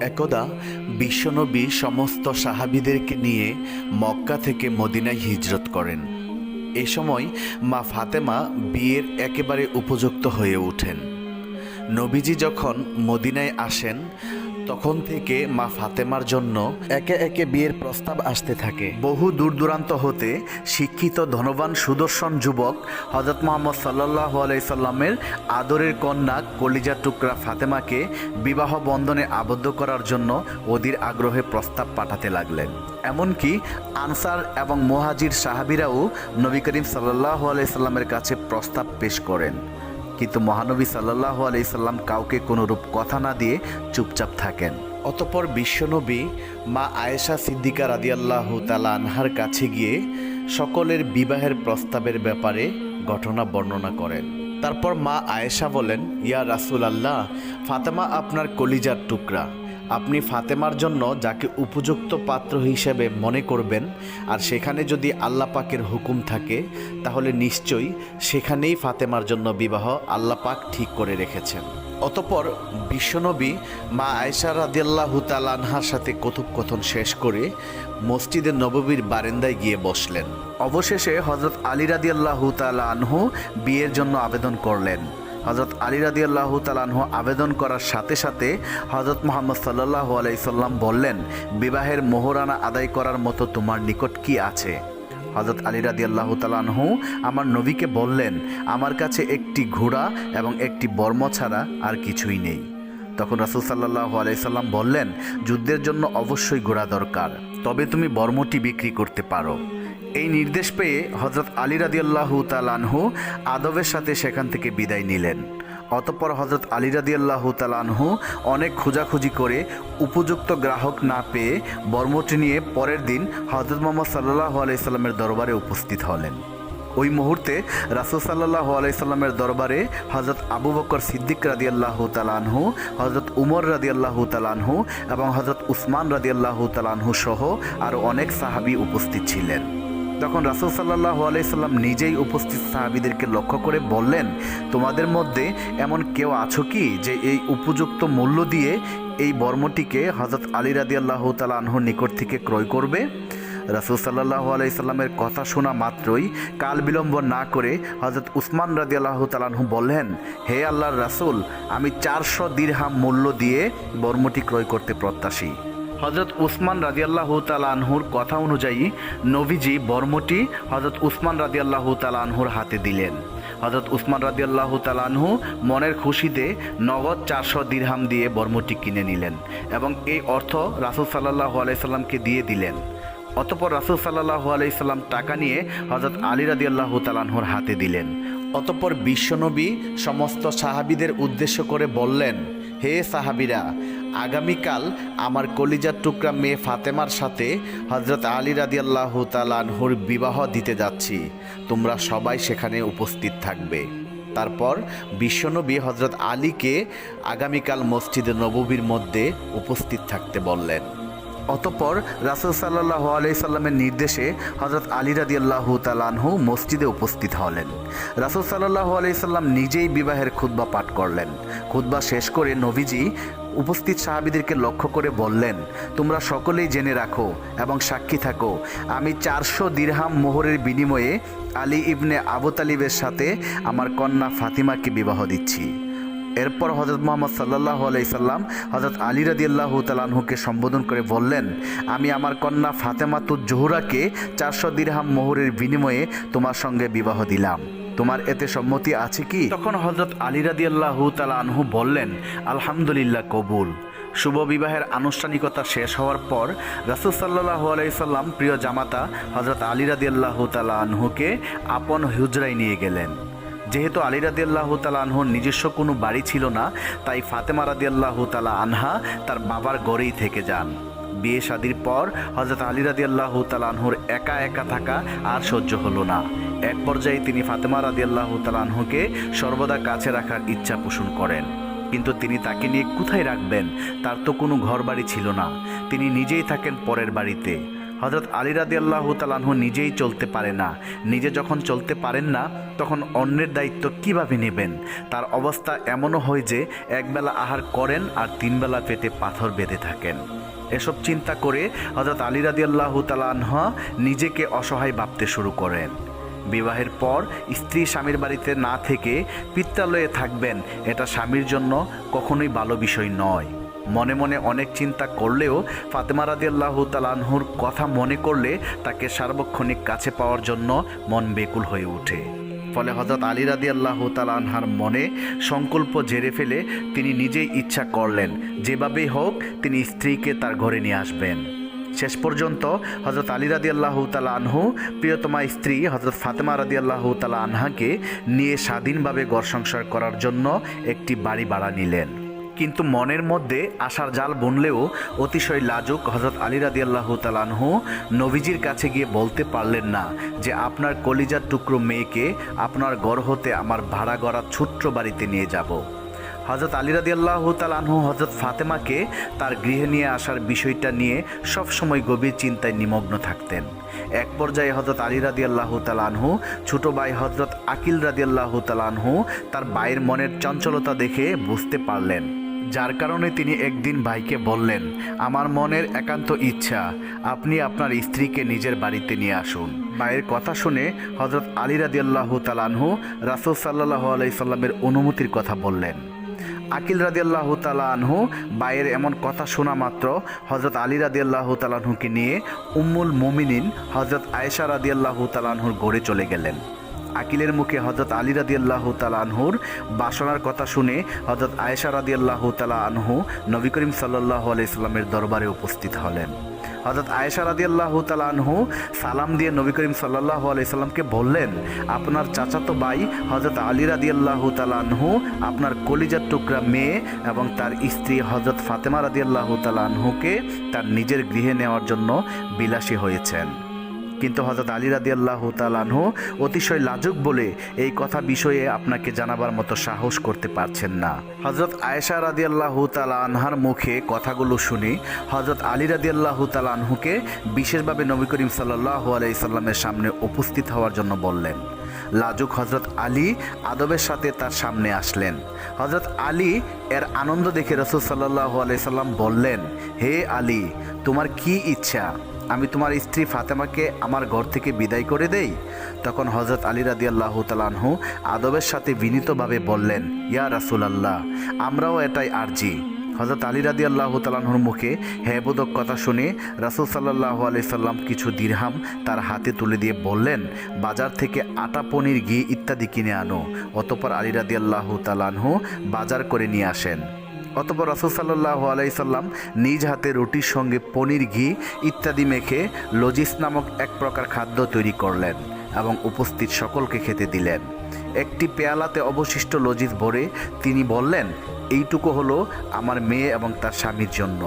একদা বিশ্বনবী সমস্ত সাহাবিদেরকে নিয়ে মক্কা থেকে মদিনায় হিজরত করেন। এ সময় মা ফাতেমা বিয়ের একেবারে উপযুক্ত হয়ে ওঠেন। নবীজি যখন মদিনায় আসেন তখন থেকে মা ফাতেমার জন্য একে একে বিয়ের প্রস্তাব আসতে থাকে। বহু দূর দূরান্ত হতে শিক্ষিত, ধনবান, সুদর্শন যুবক হজরত মোহাম্মদ সাল্লাহ আলাইসাল্লামের আদরের কন্যা কলিজা টুকরা ফাতেমাকে বিবাহ বন্ধনে আবদ্ধ করার জন্য অধীর আগ্রহে প্রস্তাব পাঠাতে লাগলেন। এমনকি আনসার এবং মোহাজির সাহাবিরাও নবী করিম সাল্লাহ আলাইসাল্লামের কাছে প্রস্তাব পেশ করেন। কিন্তু মহানবী সাল্লাহ আলাইসাল্লাম কাউকে কোনোরূপ কথা না দিয়ে চুপচাপ থাকেন। অতপর বিশ্বনবী মা আয়েশা সিদ্দিকা রাদিয়াল্লাহ তালা আনহার কাছে গিয়ে সকলের বিবাহের প্রস্তাবের ব্যাপারে ঘটনা বর্ণনা করেন। তারপর মা আয়েশা বলেন, ইয়া রাসুল আল্লাহ ফাতেমা আপনার কলিজার টুকরা। আপনি ফাতেমার জন্য যাকে উপযুক্ত পাত্র হিসেবে মনে করবেন, আর সেখানে যদি আল্লাহ পাকের হুকুম থাকে, তাহলে নিশ্চয়ই সেখানেই ফাতেমার জন্য বিবাহ আল্লাহ পাক ঠিক করে রেখেছেন। অতপর বিশ্বনবী মা আয়সা রাদিয়াল্লাহ তালানহার সাথে কথোপকথন শেষ করে মসজিদে নববীর বারেন্দায় গিয়ে বসলেন। অবশেষে হজরত আলী রাদিয়াল্লাহ তালা আনহু বিয়ের জন্য আবেদন করলেন। হজরত আলী রাদি আল্লাহ তালানহ আবেদন করার সাথে সাথে হজরত মোহাম্মদ সাল্লাহ আলাইসাল্লাম বললেন, বিবাহের মোহরানা আদায় করার মতো তোমার নিকট কি আছে? হজরত আলী রাদি আল্লাহ তালানহু আমার নবীকে বললেন, আমার কাছে একটি ঘোড়া এবং একটি বর্ম ছাড়া আর কিছুই নেই। তখন রাসুল সাল্লাহ আলাইসাল্লাম বললেন, যুদ্ধের জন্য অবশ্যই ঘোড়া দরকার, তবে তুমি বর্মটি বিক্রি করতে পারো। এই নির্দেশ পেয়ে হজরত আলী রাদিয়াল্লাহু তালানহু আদবের সাথে সেখান থেকে বিদায় নিলেন। অতঃপর হজরত আলী রাদিয়াল্লাহু তালানহু অনেক খোঁজাখুঁজি করে উপযুক্ত গ্রাহক না পেয়ে বর্মটি নিয়ে পরের দিন হজরত মোহাম্মদ সাল্লাহ আলাইসাল্লামের দরবারে উপস্থিত হলেন। ওই মুহূর্তে রাসুল সাল্লাহ আলাইসাল্লামের দরবারে হজরত আবু বকর সিদ্দিক রাদিয়াল্লাহু তালানহু হজরত উমর রাদিয়াল্লাহু তালানহু এবং হজরত উসমান রাদিয়াল্লাহু তালানহু সহ আরও অনেক সাহাবি উপস্থিত ছিলেন। তখন রাসুল সাল্লাহ আলাইসাল্লাম নিজেই উপস্থিত সাহাবিদেরকে লক্ষ্য করে বললেন, তোমাদের মধ্যে এমন কেউ আছো কি যে এই উপযুক্ত মূল্য দিয়ে এই বর্মটিকে হজরত আলী রাদি আল্লাহ তালাহর নিকট থেকে ক্রয় করবে? রাসুল সাল্লাহ আলাইসাল্লামের কথা শোনা মাত্রই কাল বিলম্ব না করে হজরত উসমান রাদি আল্লাহ তালাহু বললেন, হে আল্লাহর রাসুল, আমি চারশো দীর্হাম মূল্য দিয়ে বর্মটি ক্রয় করতে প্রত্যাশী। হজরত উসমান রাজিয়াল্লাহ তালানহুর কথা অনুযায়ী নবীজি বর্মটি হজরত উসমান রাজিয়াল্লাহ তালানহুর হাতে দিলেন। হজরত উসমান রাজিয়াল্লাহ তালানহু মনের খুশিতে নগদ চারশো দিরহাম দিয়ে বর্মটি কিনে নিলেন এবং এই অর্থ রাসুল সাল্লাহ আলাইসাল্লামকে দিয়ে দিলেন। অতপর রাসুল সাল্লাহ আলাইসাল্লাম টাকা নিয়ে হজরত আলী রাদিয়াল্লাহ তালানহুর হাতে দিলেন। অতপর বিশ্বনবী সমস্ত সাহাবিদের উদ্দেশ্য করে বললেন, হে সাহাবিরা আগামীকাল আমার কলিজার টুকরা মেয়ে ফাতেমার সাথে হজরত আলী রাদিয়াল্লাহ তালানহুর বিবাহ দিতে যাচ্ছি। তোমরা সবাই সেখানে উপস্থিত থাকবে। তারপর বিশ্বনবী হজরত আলীকে আগামীকাল মসজিদে নববীর মধ্যে উপস্থিত থাকতে বললেন। অতপর রাসুল সাল্লাহ আলাইসাল্লামের নির্দেশে হজরত আলী রাদি আল্লাহ তালানহু মসজিদে উপস্থিত হলেন। রাসুল সাল্লাহ আলাইসাল্লাম নিজেই বিবাহের খুদ্া পাঠ করলেন। খুদ্া শেষ করে নবীজি উপস্থিত সাহাবিদেরকে লক্ষ্য করে বললেন, তোমরা সকলেই জেনে রাখো এবং সাক্ষী থাকো। আমি চারশো দিরহাম মোহরের বিনিময়ে আলী ইবনে আবু তালিবের সাথে আমার কন্যা ফাতিমাকে বিবাহ দিচ্ছি। এরপর হজরত মোহাম্মদ সাল্লাহ আলাইসাল্লাম হজরত আলী রাদিয়াল্লাহ তালাহুকে সম্বোধন করে বললেন, আমি আমার কন্যা ফাতেমাতুজ জোহরাকে চারশো দিরহাম মোহরের বিনিময়ে তোমার সঙ্গে বিবাহ দিলাম। তোমার এতে সম্মতি আছে কি? তখন হজরত আলী রাদিয়াল্লাহ তালাহু বললেন, আলহামদুলিল্লাহ, কবুল। শুভ বিবাহের আনুষ্ঠানিকতা শেষ হওয়ার পর রাসুল সাল্লাহ আলাইসাল্লাম প্রিয় জামাতা হজরত আলী রাদিয়াল্লাহ তালা আনহুকে আপন হুজরাই নিয়ে গেলেন। যেহেতু আলী রাদি আল্লাহ তালা আনহুর নিজস্ব কোনো বাড়ি ছিল না, তাই ফাতেমা আল্লাহ তালা আনহা তার বাবার গড়েই থেকে যান। বিয়ে শাদির পর হজরত আলী রাদি আল্লাহ তালানহুর একা একা থাকা আর সহ্য হলো না। এক পর্যায়ে তিনি ফাতেমা রাদি আল্লাহ তালানহুকে সর্বদা কাছে রাখার ইচ্ছা পোষণ করেন। কিন্তু তিনি তাকে নিয়ে কোথায় রাখবেন? তার তো কোনো ঘর বাড়ি ছিল না। তিনি নিজেই থাকেন পরের বাড়িতে। হজরত আলী রাদি আল্লাহ তালাহু নিজেই চলতে পারে না। নিজে যখন চলতে পারেন না, তখন অন্যের দায়িত্ব কীভাবে নেবেন? তার অবস্থা এমনও হয় যে, একবেলা আহার করেন আর তিনবেলা পেটে পাথর বেঁধে থাকেন। এসব চিন্তা করে হজরত আলী রাদি আল্লাহ তালাহা নিজেকে অসহায় ভাবতে শুরু করেন। বিবাহের পর স্ত্রী স্বামীর বাড়িতে না থেকে পিত্রালয়ে থাকবেন, এটা স্বামীর জন্য কখনোই ভালো বিষয় নয়। মনে মনে অনেক চিন্তা করলেও ফাতেমা রাদি আল্লাহ তালানহুর কথা মনে করলে তাকে সার্বক্ষণিক কাছে পাওয়ার জন্য মন বেকুল হয়ে ওঠে। ফলে হজরত আলী রাদি আল্লাহ তালানহার মনে সংকল্প জেরে ফেলে তিনি নিজেই ইচ্ছা করলেন, যেভাবেই হোক তিনি স্ত্রীকে তার ঘরে নিয়ে আসবেন। শেষ পর্যন্ত হজরত আলী রাদি আল্লাহ তালা আনহু, প্রিয়তমা স্ত্রী হজরত ফাতেমা রাদি আল্লাহ তালা আনহাকে নিয়ে স্বাধীনভাবে ঘর সংসার করার জন্য একটি বাড়ি ভাড়া নিলেন। কিন্তু মনের মধ্যে আশার জাল বুনলেও অতিশয় লাজুক হজরত আলী রাদি আল্লাহ তালানহু নবীজির কাছে গিয়ে বলতে পারলেন না যে আপনার কলিজার টুকরো মেয়েকে আপনার গড় হতে আমার ভাড়া গড়া ছোট্ট বাড়িতে নিয়ে যাব। হজরত আলী আল্লাহ তালানহু হজরত ফাতেমাকে তার গৃহে নিয়ে আসার বিষয়টা নিয়ে সবসময় গভীর চিন্তায় নিমগ্ন থাকতেন। এক পর্যায়ে হজরত আলী রাদি আল্লাহ তালানহু ছোট ভাই হজরত আকিল রাদি আল্লাহ তালানহু তার ভাইয়ের মনের চঞ্চলতা দেখে বুঝতে পারলেন। যার কারণে তিনি একদিন ভাইকে বললেন, আমার মনের একান্ত ইচ্ছা, আপনি আপনার স্ত্রীকে নিজের বাড়িতে নিয়ে আসুন। ভাইয়ের কথা শুনে হজরত আলী রাদি আল্লাহ তালানহু রাসুল সাল্লাহ আলাইসাল্লামের অনুমতির কথা বললেন। আকিল রাদি আল্লাহ আনহু বাইয়ের এমন কথা শোনা মাত্র হজরত আলী রাদি আল্লাহ তালানহুকে নিয়ে উম্মুল মুমিনিন হজরত আয়েশা রাদি আল্লাহ তালানহুর গড়ে চলে গেলেন। আকিলের মুখে হজরত আলী রাদি আল্লাহ আনহুর বাসনার কথা শুনে হজরত আয়েশা রাদি আল্লাহ তালা আনহু নবী করিম সাল্লাহ আলাইস্লামের দরবারে উপস্থিত হলেন। হজরত আয়েশা রাদি আল্লাহ আনহু সালাম দিয়ে নবী করিম সাল্লাহ আলাইসাল্লামকে বললেন, আপনার চাচাতো ভাই হজরত আলী রাদি আল্লাহ আনহু আপনার কলিজার টুকরা মেয়ে এবং তার স্ত্রী হজরত ফাতেমা রাদি আল্লাহ আনহুকে তার নিজের গৃহে নেওয়ার জন্য বিলাসী হয়েছেন। কিন্তু হজরত আলী রাদি আল্লাহ তালানহু অতিশয় লাজুক বলে এই কথা বিষয়ে আপনাকে জানাবার মতো সাহস করতে পারছেন না। হজরত আয়েশা রাদি আল্লাহ আনহার মুখে কথাগুলো শুনে হজরত আলী রাদি আল্লাহ তালানহুকে বিশেষভাবে নবী করিম সাল্লাহ আলাইসাল্লামের সামনে উপস্থিত হওয়ার জন্য বললেন, লাজুক হজরত আলী আদবের সাথে তার সামনে আসলেন। হজরত আলী এর আনন্দ দেখে রসুল সাল্লাহ আলাইসাল্লাম বললেন, হে আলী, তোমার কি ইচ্ছা? আমি তোমার স্ত্রী ফাতেমাকে আমার ঘর থেকে বিদায় করে দেই? তখন হজরত আলী রাদি আল্লাহ তালানহু আদবের সাথে বিনীতভাবে বললেন, ইয়া রাসুল আল্লাহ আমরাও এটাই আরজি। হজরত আলী রাদি আল্লাহ তালানহুর মুখে হ্যাবোধক কথা শুনে রাসুল সাল্লাহ সাল্লাম কিছু দিরহাম তার হাতে তুলে দিয়ে বললেন, বাজার থেকে আটা, পনির, ঘি ইত্যাদি কিনে আনো। অতপর আলী রাদি আল্লাহ তালানহু বাজার করে নিয়ে আসেন। অতপর রসুসাল্লাহ আলাইসাল্লাম নিজ হাতে রুটির সঙ্গে পনির ঘি ইত্যাদি মেখে লজিস নামক এক প্রকার খাদ্য তৈরি করলেন এবং উপস্থিত সকলকে খেতে দিলেন। একটি পেয়ালাতে অবশিষ্ট লজিস ভরে তিনি বললেন, এইটুকু হলো আমার মেয়ে এবং তার স্বামীর জন্য।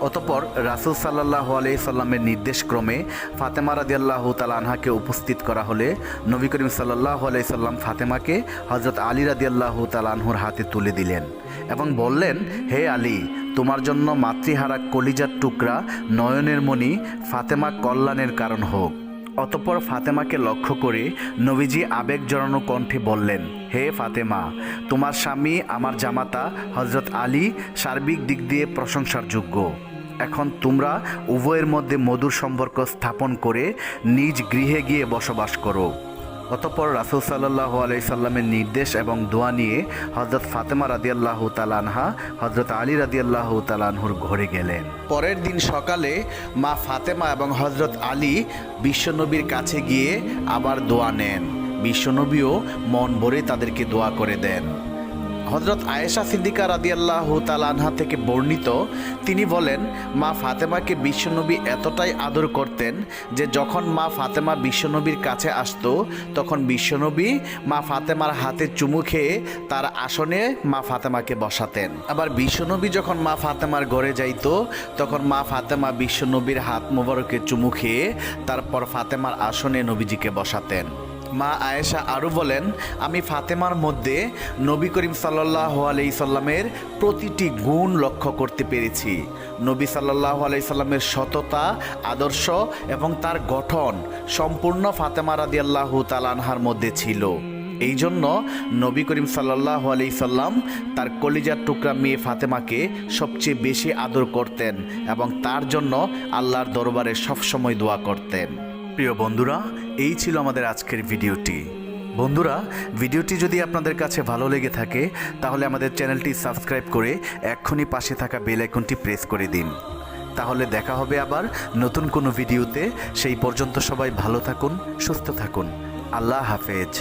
অতপর রাসুল সাল্লাহ আলাইসাল্লামের নির্দেশক্রমে ফাতেমা রাজিয়াল্লাহ আল্লাহ তালানহাকে উপস্থিত করা হলে নবী করিম সাল্লাহ আলাইসাল্লাম ফাতেমাকে হজরত আলী রাজিয়াল্লাহ আল্লাহ তালানহুর হাতে তুলে দিলেন এবং বললেন, হে আলী, তোমার জন্য মাতৃহারা কলিজার টুকরা নয়নের মণি ফাতেমা কল্যাণের কারণ হোক। অতপর ফাতেমাকে লক্ষ্য করে নবীজি আবেগ জড়ানো কণ্ঠে বললেন, হে ফাতেমা, তোমার স্বামী আমার জামাতা হজরত আলী সার্বিক দিক দিয়ে প্রশংসার যোগ্য এখন তোমরা উভয়ের মধ্যে মধুর সম্পর্ক স্থাপন করে নিজ গৃহে গিয়ে বসবাস করো। অতপর রাসুল সাল্লাহ আলাইসাল্লামের নির্দেশ এবং দোয়া নিয়ে হজরত ফাতেমা রাদিয়াল্লাহ তালানহা হজরত আলী রাদিয়াল্লাহ তালানহুর ঘরে গেলেন। পরের দিন সকালে মা ফাতেমা এবং হজরত আলী বিশ্বনবীর কাছে গিয়ে আবার দোয়া নেন। বিশ্বনবীও মন ভরে তাদেরকে দোয়া করে দেন। হজরত আয়েশা সিদ্দিকা রাদিয়াল্লাহ তালানহা থেকে বর্ণিত, তিনি বলেন, মা ফাতেমাকে বিশ্বনবী এতটাই আদর করতেন যে যখন মা ফাতেমা বিশ্বনবীর কাছে আসতো, তখন বিশ্বনবী মা ফাতেমার হাতে চুমু খেয়ে তার আসনে মা ফাতেমাকে বসাতেন। আবার বিশ্বনবী যখন মা ফাতেমার ঘরে যাইত, তখন মা ফাতেমা বিশ্বনবীর হাত মোবারকে চুমু খেয়ে তারপর ফাতেমার আসনে নবীজিকে বসাতেন। মা আয়েশা আরও বলেন, আমি ফাতেমার মধ্যে নবী করিম সাল্লাহ আলাই সাল্লামের প্রতিটি গুণ লক্ষ্য করতে পেরেছি। নবী সাল্লাহ আলাই সাল্লামের সততা, আদর্শ এবং তার গঠন সম্পূর্ণ ফাতেমা আল্লাহ তালানহার মধ্যে ছিল। এই জন্য নবী করিম সাল্লাহ আলি সাল্লাম তার কলিজার টুকরা মেয়ে ফাতেমাকে সবচেয়ে বেশি আদর করতেন এবং তার জন্য আল্লাহর দরবারে সবসময় দোয়া করতেন। প্রিয় বন্ধুরা, এই ছিল আমাদের আজকের ভিডিওটি। বন্ধুরা, ভিডিওটি যদি আপনাদের কাছে ভালো লেগে থাকে, তাহলে আমাদের চ্যানেলটি সাবস্ক্রাইব করে এক্ষুনি পাশে থাকা বেল আইকনটি প্রেস করে দিন। তাহলে দেখা হবে আবার নতুন কোনো ভিডিওতে। সেই পর্যন্ত সবাই ভালো থাকুন, সুস্থ থাকুন। আল্লাহ হাফেজ।